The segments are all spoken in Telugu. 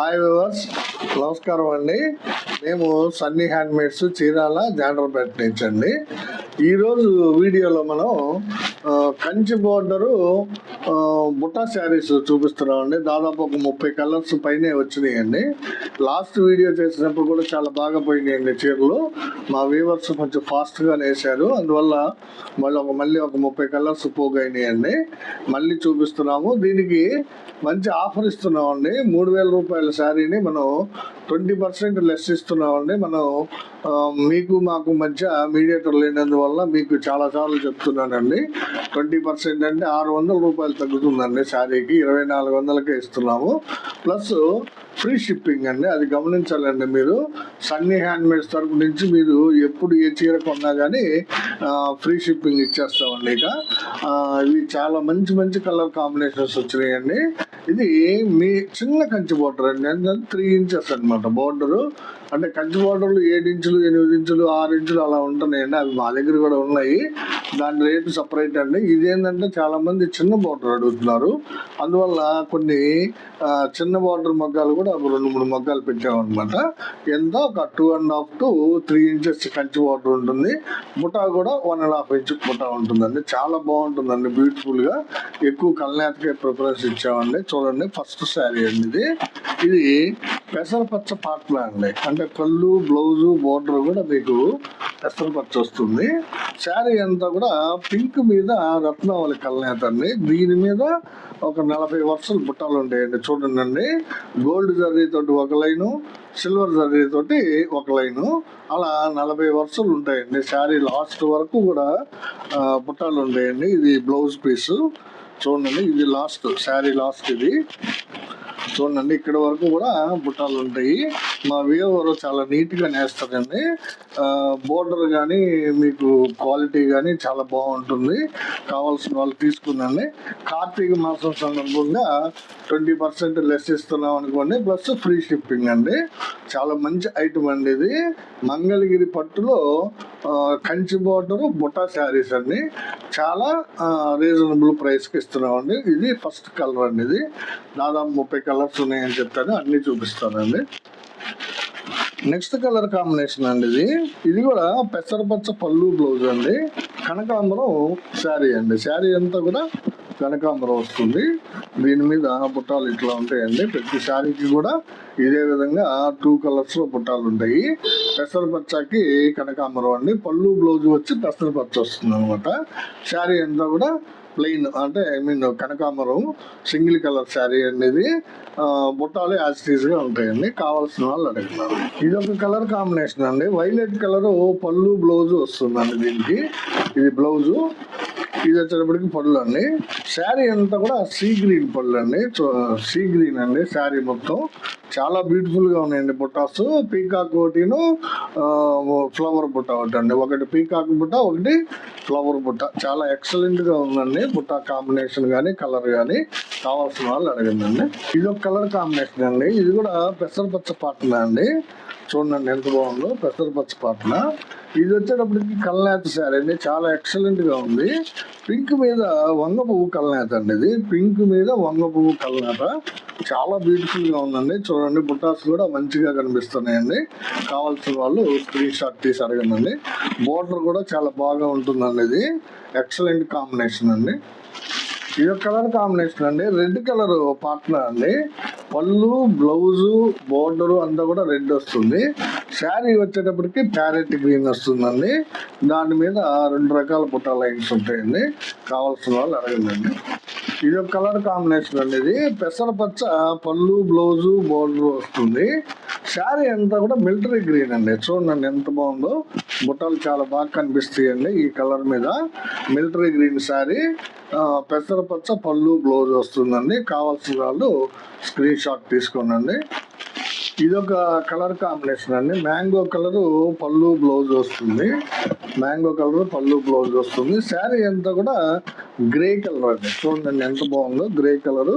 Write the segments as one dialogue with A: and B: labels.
A: హాయ్ వివర్స్ నమస్కారం అండి. మేము సన్నీ హ్యాండ్మేడ్స్ చీరాల జాండ్రపేట నుంచి అండి ఈరోజు వీడియోలో మనం కంచి బోర్డరు బుట్టా శారీస్ చూపిస్తున్నామండి. దాదాపు ఒక ముప్పై కలర్స్ పైనే వచ్చినాయండి. లాస్ట్ వీడియో చేసినప్పుడు కూడా చాలా బాగా పోయినాయండి చీరలు. మా వీవర్స్ కొంచెం ఫాస్ట్గా వేశారు అందువల్ల మళ్ళీ ఒక మళ్ళీ ఒక ముప్పై కలర్స్ పోగైనాయండి. మళ్ళీ చూపిస్తున్నాము. దీనికి మంచి ఆఫర్ ఇస్తున్నామండి. మూడు వేల రూపాయల శారీని మనం ట్వంటీ పర్సెంట్ లెస్ ఇస్తున్నామండి. మనం మీకు మాకు మధ్య మీడియేటర్ లేనందువల్ల మీకు చాలాసార్లు చెప్తున్నానండి. ట్వంటీ పర్సెంట్ అంటే ఆరు వందల రూపాయలు తగ్గుతుందండి శారీకి ఇరవై నాలుగు వందలకే ఇస్తున్నాము. ప్లస్ ఫ్రీ షిప్పింగ్ అండి అది గమనించాలండి మీరు. సన్నీ హ్యాండ్మేడ్స్ తరపు నుంచి మీరు ఎప్పుడు ఏ చీర కొన్నా కానీ ఫ్రీ షిప్పింగ్ ఇచ్చేస్తామండి ఇక. ఇవి చాలా మంచి మంచి కలర్ కాంబినేషన్స్ వచ్చినాయండి. ఇది మీ చిన్న కంచి బోర్డర్ అండి అంటే త్రీ ఇంచెస్ అనమాట బోర్డరు. అంటే కంచి బోర్డర్లు ఏడు ఇంచులు ఎనిమిది ఇంచులు ఆరు ఇంచులు అలా ఉంటున్నాయండి అవి మా దగ్గర కూడా ఉన్నాయి. దాని రేటు సపరేట్ ఇది ఇదేంటంటే చాలా మంది చిన్న బోర్డర్ అడుగుతున్నారు. అందువల్ల కొన్ని చిన్న బోర్డర్ మగ్గాలు కూడా ఒక రెండు మూడు మగ్గాలు పెట్టామన్నమాట. ఎంత? ఒక two and half to three inches Kanchi border ఉంటుంది. బుటా కూడా వన్ అండ్ హాఫ్ ఇంచ్ బుటా ఉంటుందండి. చాలా బాగుంటుందండి బ్యూటిఫుల్గా ఎక్కువ కల్నాథకే ప్రిఫరెన్స్ ఇచ్చామండి. చూడండి ఫస్ట్ శారీ అండి ఇది. ఇది పెసరపచ్చ పాటలా అండి. అంటే కళ్ళు బ్లౌజు బోర్డర్ కూడా మీకు పెసరపచ్చ వస్తుంది. శారీ అంతా కూడా పింక్ మీద రత్నావళి కల్నేత అండి. దీని మీద ఒక నలభై వర్షాలు బుట్టాలు ఉంటాయండి చూడండి అండి గోల్డ్ జరీతోటి ఒక లైను సిల్వర్ జరీతోటి ఒక లైను అలా నలభై వర్షాలు ఉంటాయండి. శారీ లాస్ట్ వరకు కూడా బుట్టాలు ఉంటాయండి. ఇది బ్లౌజ్ పీస్. చూడండి ఇది లాస్ట్ శారీ లాస్ట్ ఇది. చూడండి ఇక్కడ వరకు కూడా బుట్టాలు ఉంటాయి మా వీవర్ చాలా నీట్గా నేస్తారండి బోర్డర్ కానీ మీకు క్వాలిటీ కానీ చాలా బాగుంటుంది. కావాల్సిన వాళ్ళు తీసుకుందండి. కార్తీక మాసం సందర్భంగా ట్వంటీ పర్సెంట్ లెస్ ఇస్తున్నాం అనుకోండి ప్లస్ ఫ్రీ షిప్పింగ్ అండి. చాలా మంచి ఐటమ్ అండి ఇది. మంగళగిరి పట్టులో కంచి బోర్డర్ బుట్టా శారీస్ అండి. చాలా రీజనబుల్ ప్రైస్కి ఇస్తున్నామండి. ఇది ఫస్ట్ కలర్ అండి ఇది. దాదాపు ముప్పై కలర్స్ ఉన్నాయని చెప్తాను. అన్నీ చూపిస్తానండి. నెక్స్ట్ కలర్ కాంబినేషన్ అండి ఇది. ఇది కూడా పెసరపచ్చ పళ్ళు బ్లౌజ్ అండి. కనకాంబరం శారీ అండి. శారీ అంతా కూడా కనకాంబరం వస్తుంది. దీని మీద బుట్టాలు ఇట్లా ఉంటాయండి. ప్రతి శారీకి కూడా ఇదే విధంగా టూ కలర్స్లో బుట్టాలు ఉంటాయి. పెసరపచ్చకి కనకాంబరం అండి. పళ్ళు బ్లౌజ్ వచ్చి పెసరపచ్చ వస్తుంది అనమాట శారీ అంతా కూడా ప్లెయిన్ అంటే ఐ మీన్ కనకాంబరం సింగిల్ కలర్ శారీ అనేది ఆ, బుట్టాలు యాజ్గా ఉంటాయండి. కావాల్సిన వాళ్ళు అడుగుతున్నారు ఇది ఒక కలర్ కాంబినేషన్ అండి. వైలెట్ కలర్ పళ్ళు బ్లౌజ్ వస్తుందండి దీనికి. ఇది బ్లౌజు. ఇది వచ్చేటప్పటికి పళ్ళు అండి. శారీ అంతా కూడా సీ గ్రీన్ పళ్ళు అండి సీ గ్రీన్ అండి శారీ మొత్తం. చాలా బ్యూటిఫుల్గా ఉన్నాయండి బుట్టాస్. పీకాక్ ఒకటిను ఫ్లవర్ బుట్ట ఒకటి అండి ఒకటి పీకాక్ బుట్ట ఒకటి ఫ్లవర్ బుట్ట. చాలా ఎక్సలెంట్గా ఉందండి బుట్ట కాంబినేషన్ కానీ కలర్ కానీ కావాల్సిన వాళ్ళు అడిగిందండి ఇది ఒక కలర్ కాంబినేషన్ అండి. ఇది కూడా పెసరపచ్చ పాటన అండి. చూడండి ఎంత బాగుందో పెసరపచ్చ పాటన. ఇది వచ్చేటప్పటికి కల్నేత శారీ అండి. చాలా ఎక్సలెంట్గా ఉంది. పింక్ మీద వంగ పువ్వు కల్నేత అండి ఇది. పింక్ మీద వంగ పువ్వు కల్నేత చాలా బ్యూటిఫుల్గా ఉందండి. చూడండి బుట్టాస్ కూడా మంచిగా కనిపిస్తున్నాయండి. కావాల్సిన వాళ్ళు స్క్రీన్ షాట్ తీసి అడగండి. బోర్డర్ కూడా చాలా బాగా ఉంటుందండి ఇది. ఎక్సలెంట్ కాంబినేషన్ అండి. ఇది కలర్ కాంబినేషన్ అండి. రెడ్ కలర్ పార్ట్నర్ అండి. పళ్ళు బ్లౌజు బోర్డర్ అంతా కూడా రెడ్ వస్తుంది. శారీ వచ్చేటప్పటికి ప్యారెట్ గ్రీన్ వస్తుందండి. దాని మీద రెండు రకాల పుట్ట లైన్స్ ఉంటాయండి. కావాల్సిన వాళ్ళు అడగండి. ఇది ఒక కలర్ కాంబినేషన్ అండి ఇది. పెసరపచ్చ పళ్ళు బ్లౌజు బోర్డర్ వస్తుంది. శారీ అంతా కూడా మిలిటరీ గ్రీన్ అండి. చూడండి ఎంత బాగుందో. బుట్టలు చాలా బాగా కనిపిస్తాయండి ఈ కలర్ మీద. Military green saree. పెసర పెసరపచ్చ పళ్ళు బ్లౌజ్ వస్తుందండి. కావాల్సిన వాళ్ళు స్క్రీన్ షాట్ తీసుకోనండి. ఇది ఒక కలర్ కాంబినేషన్ అండి. మ్యాంగో కలర్ పళ్ళు బ్లౌజ్ వస్తుంది. మ్యాంగో కలర్ పళ్ళు బ్లౌజ్ వస్తుంది. శారీ అంతా కూడా గ్రే కలర్ అండి. చూడండి ఎంత బాగుందో. Grey colour.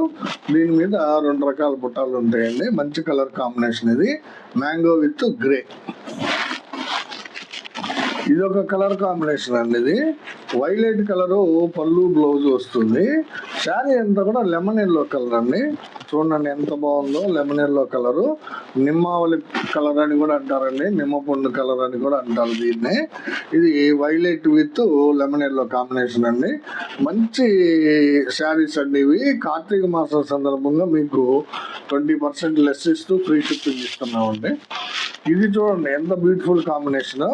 A: దీని మీద రెండు రకాల బుట్టాలు ఉంటాయండి. మంచి కలర్ కాంబినేషన్ ఇది. Mango with grey. ఇది ఒక కలర్ కాంబినేషన్ అండి ఇది. వైలెట్ కలర్ పళ్ళు బ్లౌజ్ వస్తుంది. శారీ అంతా కూడా లెమన్ ఎల్లో కలర్ అండి. చూడండి ఎంత బాగుందో లెమన్ ఎల్లో కలరు. నిమ్మావళి కలర్ అని కూడా అంటారండి. నిమ్మ పండు కలర్ అని కూడా అంటారు దీన్ని. ఇది violet with lemon yellow combination అండి. మంచి శారీస్ అండి ఇవి. కార్తీక మాసం సందర్భంగా మీకు ట్వంటీ పర్సెంట్ లెస్ ఇస్తూ ఫ్రీ షిప్పింగ్ ఇస్తున్నామండి. ఇది చూడండి ఎంత బ్యూటిఫుల్ కాంబినేషన్.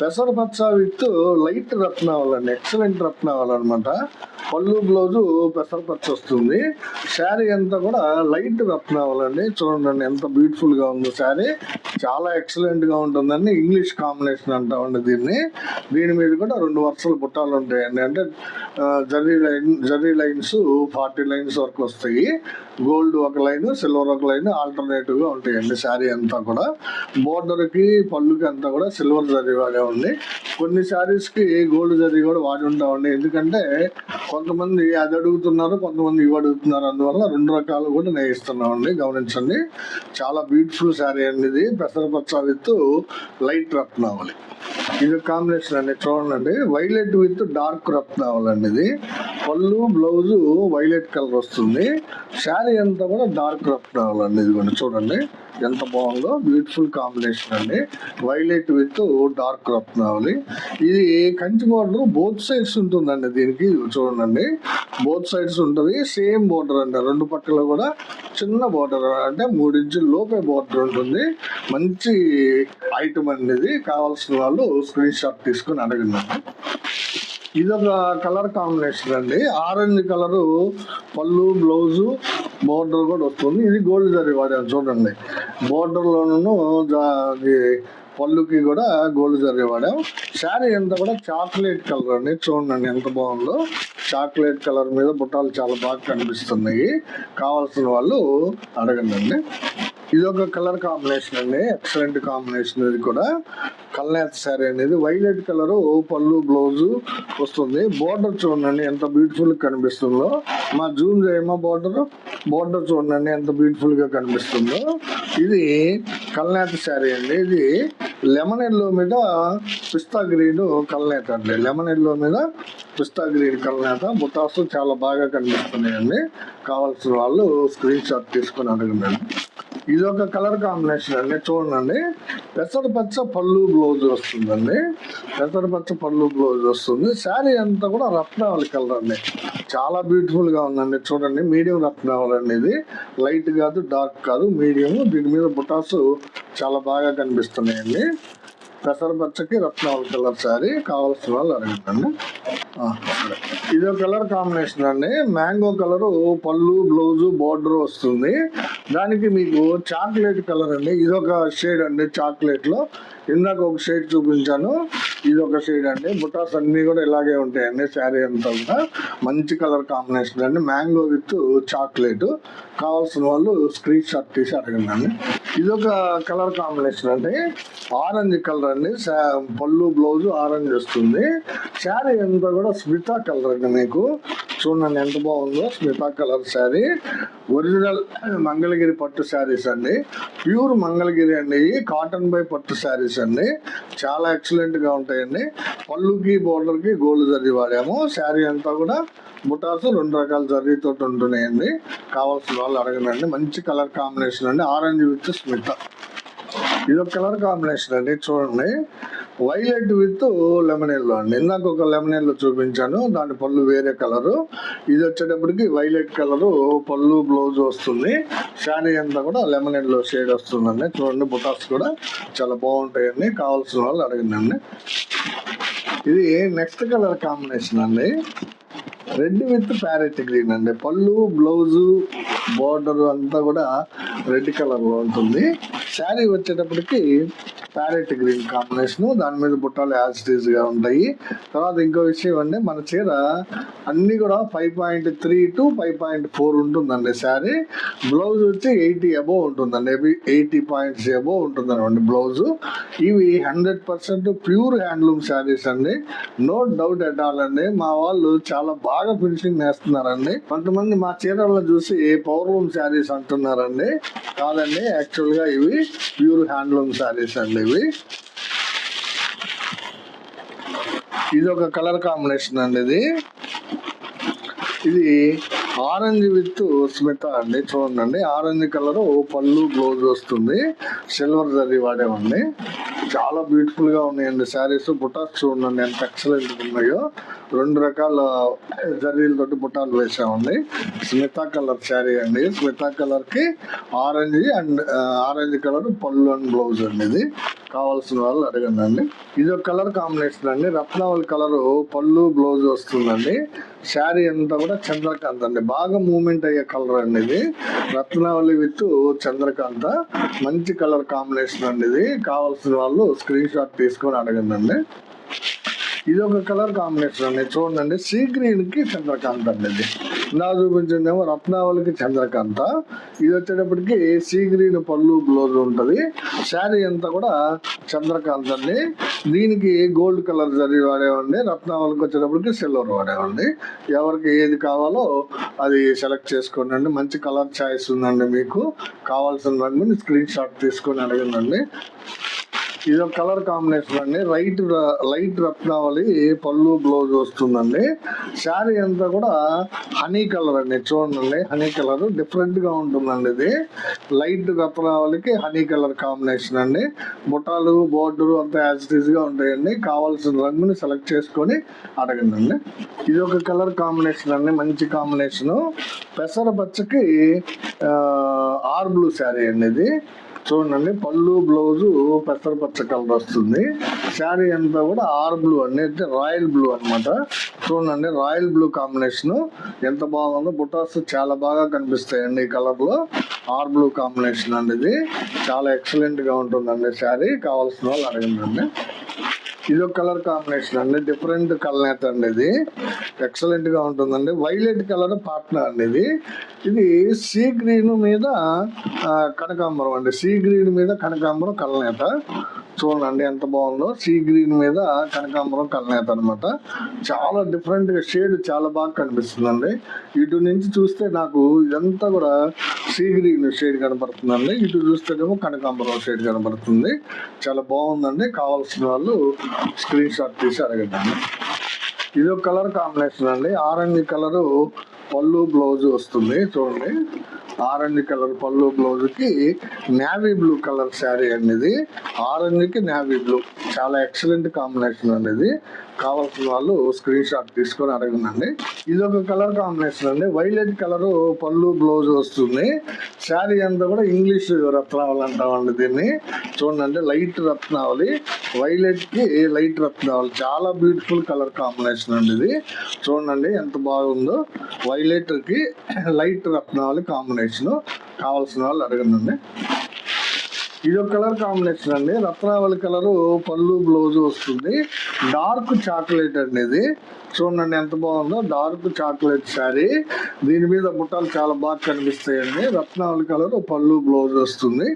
A: పెసరపచ్చ విత్ లైట్ రత్నావళి అండి. ఎక్సలెంట్ రత్నావళి అనమాట పళ్ళు బ్లౌజు పెసరపచ్చ వస్తుంది. శారీ అంతా కూడా లైట్ రత్నావలండి చూడండి ఎంత బ్యూటిఫుల్గా ఉందో శారీ. చాలా ఎక్సలెంట్గా ఉంటుందండి. ఇంగ్లీష్ కాంబినేషన్ అంటామండి దీన్ని. దీని మీద కూడా రెండు వరుసలు బుట్టాలు ఉంటాయండి. అంటే zari zari line zari lines forty lines వరకు వస్తాయి. గోల్డ్ ఒక లైన్ సిల్వర్ ఒక లైన్ ఆల్టర్నేటివ్గా ఉంటాయండి శారీ అంతా కూడా. బోర్డర్కి పళ్ళుకి అంతా కూడా సిల్వర్ జరీ వాడే ఉంది. కొన్ని శారీస్కి గోల్డ్ జరీ కూడా వాడి ఉంటామండి. ఎందుకంటే కొంతమంది అది అడుగుతున్నారు కొంతమంది ఇవి అడుగుతున్నారు. అందువల్ల రెండు రకాలు కూడా నేయిస్తున్నామండి గమనించండి. చాలా బ్యూటిఫుల్ శారీ అండి ఇది. పెసరపచ్చ విత్ లైట్ రత్నావళి. ఇది కాంబినేషన్ అండి చూడండి. వైలెట్ విత్ డార్క్ రత్నావళి అండి ఇది. పళ్ళు బ్లౌజు వైలెట్ కలర్ వస్తుంది. శారీ అంతా కూడా డార్క్ రత్నావళి అండి ఇది చూడండి. ఎంత బాగుందో బ్యూటిఫుల్ కాంబినేషన్ అండి. వైలెట్ విత్ డార్క్ రత్నావళి ఇది కంచి బోర్డర్ బోత్ సైడ్స్ ఉంటుందండి దీనికి చూడండి. బోత్ సైడ్స్ ఉంటుంది సేమ్ బోర్డర్ అండి. రెండు పక్కల కూడా చిన్న బోర్డర్ అంటే మూడు ఇంచుల లోపే బోర్డర్ ఉంటుంది. మంచి ఐటమ్ అనేది కావాల్సిన వాళ్ళు స్క్రీన్ షాట్ తీసుకుని అడగండి. ఇది ఒక కలర్ కాంబినేషన్ అండి. ఆరెంజ్ కలరు పళ్ళు బ్లౌజు బోర్డర్ కూడా వస్తుంది. ఇది గోల్డ్ జరీ వాడాను చూడండి. బోర్డర్లోనూ పళ్ళుకి కూడా గోల్డ్ జరీ వాడాం. శారీ అంతా కూడా చాక్లెట్ కలర్ అండి. చూడండి ఎంత బాగుందో. చాక్లెట్ కలర్ మీద బుట్టాలు చాలా బాగా కనిపిస్తున్నాయి. కావాల్సిన వాళ్ళు అడగండి ఇది ఒక కలర్ కాంబినేషన్ అండి. ఎక్సలెంట్ కాంబినేషన్ ఇది కూడా. కల్నేత శారీ అనేది వైలెట్ కలర్ పళ్ళు బ్లౌజ్ వస్తుంది. బోర్డర్ చూడండి ఎంత బ్యూటిఫుల్ కనిపిస్తుందో. మా జూమ్ చేయమా బోర్డర్? బోర్డర్ చూడండి ఎంత బ్యూటిఫుల్గా కనిపిస్తుందో. ఇది కల్నేత శారీ అండి. ఇది లెమన్ ఎల్లో మీద పిస్తా గ్రీన్ కల్నేత అండి. లెమన్ ఎల్లో మీద పిస్తా గ్రీన్ కల్నేత. బుటాస్ చాలా బాగా కనిపిస్తున్నాయండి. కావాల్సిన వాళ్ళు స్క్రీన్ షాట్ తీసుకొని అడగండి ఇది ఒక కలర్ కాంబినేషన్ అండి చూడండి. పెసర పచ్చ పళ్ళు బ్లౌజ్ వస్తుందండి. పెసర పచ్చ పళ్ళు బ్లౌజ్ వస్తుంది. శారీ అంతా కూడా రత్నావళి కలర్ అండి. చాలా బ్యూటిఫుల్గా ఉందండి చూడండి. మీడియం రత్నావళి అండి ఇది. లైట్ కాదు డార్క్ కాదు మీడియం. దీని మీద బుటాస్ చాలా బాగా కనిపిస్తున్నాయండి. పెసర పచ్చకి రత్నావళి కలర్ శారీ కావాల్సిన వాళ్ళు అడగండి. ఇది ఒక కలర్ కాంబినేషన్ అండి. మ్యాంగో కలరు పళ్ళు బ్లౌజు బార్డర్ వస్తుంది. దానికి మీకు చాక్లెట్ కలర్ అండి. ఇది ఒక షేడ్ అండి చాక్లెట్లో. ఇందాక ఒక షేడ్ చూపించాను. ఇది ఒక షేడ్ అండి. బుటాస్ అన్ని కూడా ఇలాగే ఉంటాయండి శారీ అంతా కూడా. మంచి కలర్ కాంబినేషన్ అండి. Mango with chocolate. కావాల్సిన వాళ్ళు స్క్రీన్ షాట్ తీసి అడగండి. ఇదొక కలర్ కాంబినేషన్ అండి. ఆరెంజ్ కలర్ అండి. పళ్ళు బ్లౌజ్ ఆరెంజ్ వస్తుంది. శారీ అంతా కూడా స్మితా కలర్ అండి మీకు. చూడండి ఎంత బాగుందో. స్మితా కలర్ శారీ. ఒరిజినల్ మంగళగిరి పట్టు శారీస్ అండి. ప్యూర్ మంగళగిరి అండి. కాటన్ బై పట్టు శారీస్ అండి. చాలా ఎక్సలెంట్గా ఉంటాయండి. పళ్ళుకి బోర్డర్కి గోల్డ్ జరీ వాడాము. శారీ అంతా కూడా బుటాస్ రెండు రకాల జరీతో ఉంటున్నాయండి. కావాల్సిన వాళ్ళు అడగనండి. మంచి కలర్ కాంబినేషన్ అండి. ఆరెంజ్ విత్ స్మిత. ఇది ఒక కలర్ కాంబినేషన్ అండి. చూడండి. వైలెట్ విత్ లెమనేల్లో అండి. ఇందాక ఒక లెమనేల్లో చూపించాను. దాని పళ్ళు వేరే కలరు ఇది వచ్చేటప్పటికి వైలెట్ కలరు పళ్ళు బ్లౌజ్ వస్తుంది. శారీ అంతా కూడా లెమనేల్లో షేడ్ వస్తుందండి. చూడండి బుటాస్ కూడా చాలా బాగుంటాయండి. కావాల్సిన వాళ్ళు అడగండి ఇది నెక్స్ట్ కలర్ కాంబినేషన్ అండి. రెడ్ విత్ ప్యారెట్ గ్రీన్ అండి. పళ్ళు బ్లౌజు బార్డర్ అంతా కూడా రెడ్ కలర్లో ఉంటుంది. శారీ వచ్చేటప్పటికి ప్యారెట్ గ్రీన్ కాంబినేషన్. దాని మీద బుట్టాలు యాజ్గా ఉంటాయి. తర్వాత ఇంకో విషయం అండి మన చీర అన్ని కూడా five point three to five point four ఉంటుందండి శారీ. బ్లౌజ్ వచ్చి ఎయిటీ అబోవ్ ఉంటుందండి. ఎయిటీ పాయింట్స్ అబోవ్ ఉంటుంది బ్లౌజు బ్లౌజ్. ఇవి hundred percent pure handloom sarees అండి. నో డౌట్ ఎట్ ఆల్ అండి. మా వాళ్ళు చాలా బాగా ఫినిషింగ్ వేస్తున్నారండి కొంతమంది మా చీరలను చూసి పవర్లూమ్ శారీస్ అంటున్నారండి. కాదండి యాక్చువల్గా ఇవి ప్యూర్ హ్యాండ్లూమ్ శారీస్ అండి ఇవి. ఇది ఒక కలర్ కాంబినేషన్ అండి ఇది. ఇది ఆరెంజ్ విత్ స్మిత అండి చూడండి. ఆరెంజ్ కలర్ పళ్ళు బ్లౌజ్ వస్తుంది. సిల్వర్ జరీ వాడేమండి చాలా బ్యూటిఫుల్గా ఉన్నాయండి. శారీస్ బుటాస్ చూడండి ఎంత ఎక్సలెంట్ ఉన్నాయో. రెండు రకాల జరీలతోటి బుటాలు వేసామండి స్మిత కలర్ శారీ అండి. స్మిత కలర్కి ఆరెంజ్ అండ్ ఆరెంజ్ కలర్ పళ్ళు అండ్ బ్లౌజ్ అండి ఇది. కావాల్సిన వాళ్ళు అడగండి అండి ఇది ఒక కలర్ కాంబినేషన్ అండి. రత్నావళి కలర్ పళ్ళు బ్లౌజ్ వస్తుందండి. శారీ అంతా కూడా చంద్రకాంత్ అండి. బాగా మూమెంట్ అయ్యే కలర్ అండి ఇది. రత్నావళి విత్ చంద్రకాంత. మంచి కలర్ కాంబినేషన్ అండి ఇది. కావాల్సిన వాళ్ళు స్క్రీన్ షాట్ తీసుకొని అడగండి ఇది ఒక కలర్ కాంబినేషన్ అండి. చూడండి సీ గ్రీన్కి చంద్రకాంత్ అండి. ఇది నా చూపించిందేమో రత్నావళికి చంద్రకాంత. ఇది వచ్చేటప్పటికి సీ గ్రీన్ పళ్ళు బ్లౌజ్ ఉంటుంది. శారీ అంతా కూడా చంద్రకాంత్ అండి. దీనికి గోల్డ్ కలర్ జరి వాడేవండి. రత్నావళికి వచ్చేటప్పటికి సిల్వర్ వాడేవండి. ఎవరికి ఏది కావాలో అది సెలెక్ట్ చేసుకోండి అండి. మంచి కలర్ ఛాయిస్ ఉందండి మీకు. కావాల్సిన రంగుని స్క్రీన్ షాట్ తీసుకొని అడగండి ఇది ఒక కలర్ కాంబినేషన్ అండి. రైట్ లైట్ రత్నావళి పళ్ళు బ్లౌజ్ వస్తుందండి. శారీ అంతా కూడా హనీ కలర్ అండి. చూడండి హనీ కలర్ డిఫరెంట్గా ఉంటుందండి ఇది. లైట్ రత్నావళికి హనీ కలర్ కాంబినేషన్ అండి. బుట్టాలు బోర్డర్ అంతా యాజ్గా ఉంటాయండి. కావాల్సిన రంగుని సెలెక్ట్ చేసుకొని అడగండి అండి ఇది ఒక కలర్ కాంబినేషన్ అండి. మంచి కాంబినేషన్ పెసర పచ్చకి ఆర్ బ్లూ శారీ అండి ఇది. చూడండి పళ్ళు బ్లౌజు పెసర పచ్చ కలర్ వస్తుంది. శారీ అంతా కూడా ఆర్ బ్లూ అండి అయితే రాయల్ బ్లూ అన్నమాట. చూడండి రాయల్ బ్లూ కాంబినేషన్. ఎంత బాగుందో బుటాస్ చాలా బాగా కనిపిస్తాయండి ఈ కలర్లో ఆర్ బ్లూ కాంబినేషన్ అండి ఇది. చాలా ఎక్సలెంట్గా ఉంటుందండి శారీ. కావాల్సిన వాళ్ళు అడగండి ఇది ఒక కలర్ కాంబినేషన్ అండి. డిఫరెంట్ కలనేట అండి ఇది. ఎక్సలెంట్గా ఉంటుందండి. వైలెట్ కలర్ పార్ట్నర్ అండి ఇది. ఇది సీ గ్రీన్ మీద ఆ, కనకాంబరం అండి. సీ గ్రీన్ మీద కనకాంబరం కలనేత చూడండి ఎంత బాగుందో. సీ గ్రీన్ మీద కనకాంబరం కలనేత అనమాట చాలా డిఫరెంట్గా షేడ్ చాలా బాగా కనిపిస్తుందండి. ఇటు నుంచి చూస్తే నాకు ఇదంతా కూడా సీ గ్రీన్ షేడ్ కనబడుతుందండి ఇటు చూస్తేనేమో కనకాంబరం షేడ్ కనబడుతుంది చాలా బాగుందండి. కావాల్సిన వాళ్ళు స్క్రీన్ షాట్ తీసి అడగండి. ఇది ఒక కలర్ కాంబినేషన్ అండి. ఆరెంజ్ కలర్ పళ్ళు బ్లౌజ్ వస్తుంది. చూడండి. ఆరెంజ్ కలర్ పళ్ళు బ్లౌజ్కి బ్లూ కలర్ శారీ అనేది ఆరెంజ్కి ఆరెంజ్కి బ్లూ. చాలా ఎక్సలెంట్ కాంబినేషన్ అనేది కావాల్సిన వాళ్ళు స్క్రీన్ షాట్ తీసుకొని అడగండి ఇది ఒక కలర్ కాంబినేషన్ అండి. వైలెట్ కలర్ పళ్ళు బ్లౌజ్ వస్తుంది. శారీ అంతా కూడా ఇంగ్లీష్ రత్నావళి అంటామండి దీన్ని. చూడండి లైట్ రత్నావళి. వైలెట్కి లైట్ రత్నావళి. చాలా బ్యూటిఫుల్ కలర్ కాంబినేషన్ అండి ఇది. చూడండి ఎంత బాగుందో. వైలెట్కి లైట్ రత్నావళి కాంబినేషన్ కావాల్సిన వాళ్ళు అడగండి ఇది ఒక కలర్ కాంబినేషన్ అండి. రత్నావళి కలర్ పళ్ళు బ్లౌజ్ వస్తుంది. డార్క్ చాక్లెట్ అండి ఇది. చూడండి ఎంత బాగుందో. Dark chocolate saree. దీని మీద బుట్టాలు చాలా బాగా కనిపిస్తాయండి. రత్నావళి కలర్ పళ్ళు బ్లౌజ్ వస్తుంది.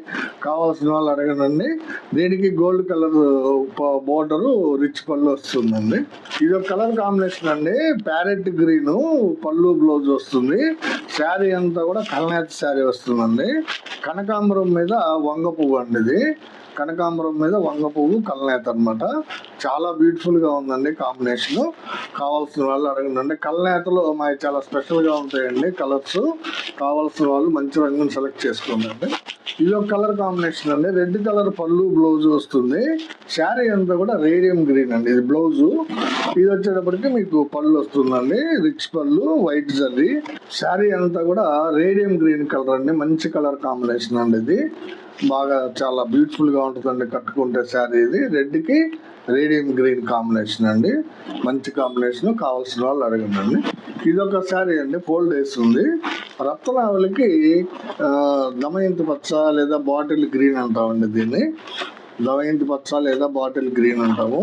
A: కావాల్సిన వాళ్ళు అడగనండి. దీనికి గోల్డ్ కలర్ బోర్డరు రిచ్ పళ్ళు వస్తుందండి. ఇది ఒక కలర్ కాంబినేషన్ అండి. ప్యారెట్ గ్రీన్ పళ్ళు బ్లౌజ్ వస్తుంది. శారీ అంతా కూడా కల్నేత శారీ వస్తుందండి. కనకాంబరం మీద వంగ పువ్వు అండి ఇది. కనకాంబరం మీద వంగ పువ్వు కల్నేత అనమాట చాలా బ్యూటిఫుల్గా ఉందండి కాంబినేషన్ కావాల్సిన వాళ్ళు అడగండి. కల్నేతలో మాకు చాలా స్పెషల్గా ఉంటాయండి కలర్స్ కావాల్సిన వాళ్ళు మంచి రంగును సెలెక్ట్ చేసుకోండి ఇది ఒక కలర్ కాంబినేషన్ అండి. రెడ్ కలర్ పళ్ళు బ్లౌజ్ వస్తుంది. శారీ అంతా కూడా రేడియం గ్రీన్ అండి. ఇది బ్లౌజ్. ఇది వచ్చేటప్పటికి మీకు పళ్ళు వస్తుందండి. రిచ్ పళ్ళు వైట్ జర్రీ శారీ అంతా కూడా రేడియం గ్రీన్ కలర్ అండి. మంచి కలర్ కాంబినేషన్ అండి ఇది. బాగా చాలా బ్యూటిఫుల్గా ఉంటుందండి కట్టుకుంటే శారీ ఇది. రెడ్కి రేడియం గ్రీన్ కాంబినేషన్ అండి. మంచి కాంబినేషన్ కావాల్సిన వాళ్ళు అడగండి. అండి ఇది ఒక శారీ అండి ఫోల్డ్ వేస్తుంది. రత్నావళికి దమయంతి పచ్చ లేదా బాటిల్ గ్రీన్ అంటామండి దీన్ని. దమయంతి పచ్చ లేదా బాటిల్ గ్రీన్ అంటాము.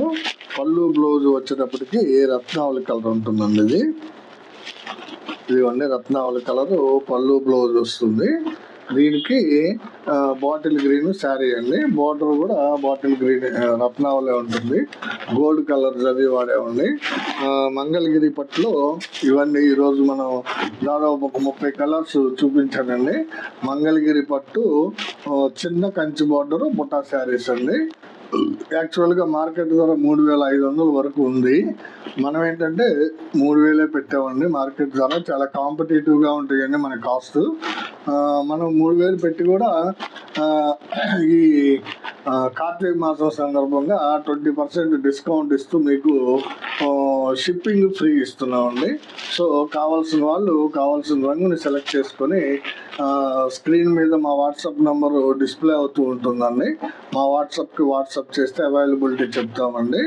A: పళ్ళు బ్లౌజ్ వచ్చేటప్పటికి రత్నావళి కలర్ ఉంటుందండి ఇది? ఇదిగోండి రత్నావళి కలరు పళ్ళు బ్లౌజ్ వస్తుంది. దీనికి బాటిల్ గ్రీన్ శారీ అండి. బార్డర్ కూడా బాటిల్ గ్రీన్ రత్నావలే ఉంటుంది. గోల్డ్ కలర్ అవి వాడేవండి మంగళగిరి పట్టులో ఇవన్నీ ఈరోజు మనం దాదాపు ఒక ముప్పై కలర్స్ చూపించానండి. మంగళగిరి పట్టు చిన్న కంచి బార్డరు బుట్టా శారీస్ అండి. యాక్చువల్గా మార్కెట్ ధర మూడు వేల ఐదు వందల వరకు ఉంది. మనం ఏంటంటే మూడు వేలే పెట్టామండి. మార్కెట్ ధర చాలా కాంపిటేటివ్గా ఉంటాయండి మన కాస్ట్. మనం మూడు వేలు పెట్టి కూడా ఈ కార్తీక మాసం సందర్భంగా ట్వంటీ పర్సెంట్ డిస్కౌంట్ ఇస్తూ మీకు షిప్పింగ్ ఫ్రీ ఇస్తున్నామండి. సో కావాల్సిన వాళ్ళు కావాల్సిన రంగుని సెలెక్ట్ చేసుకొని స్క్రీన్ మీద మా వాట్సాప్ నెంబరు డిస్ప్లే అవుతూ ఉంటుందండి. మా వాట్సాప్కి వాట్సాప్ చేస్తే అవైలబిలిటీ చెప్తామండి.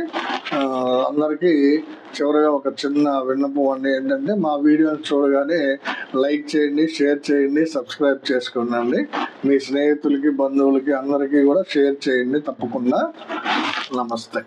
A: అందరికీ చివరిగా ఒక చిన్న విన్నపం అండి ఏంటంటే మా వీడియోని చూడగానే లైక్ చేయండి షేర్ చేయండి సబ్స్క్రైబ్ చేసుకోండి. మీ స్నేహితులకి బంధువులకి అందరికీ కూడా షేర్ చేయండి తప్పకుండా. నమస్తే.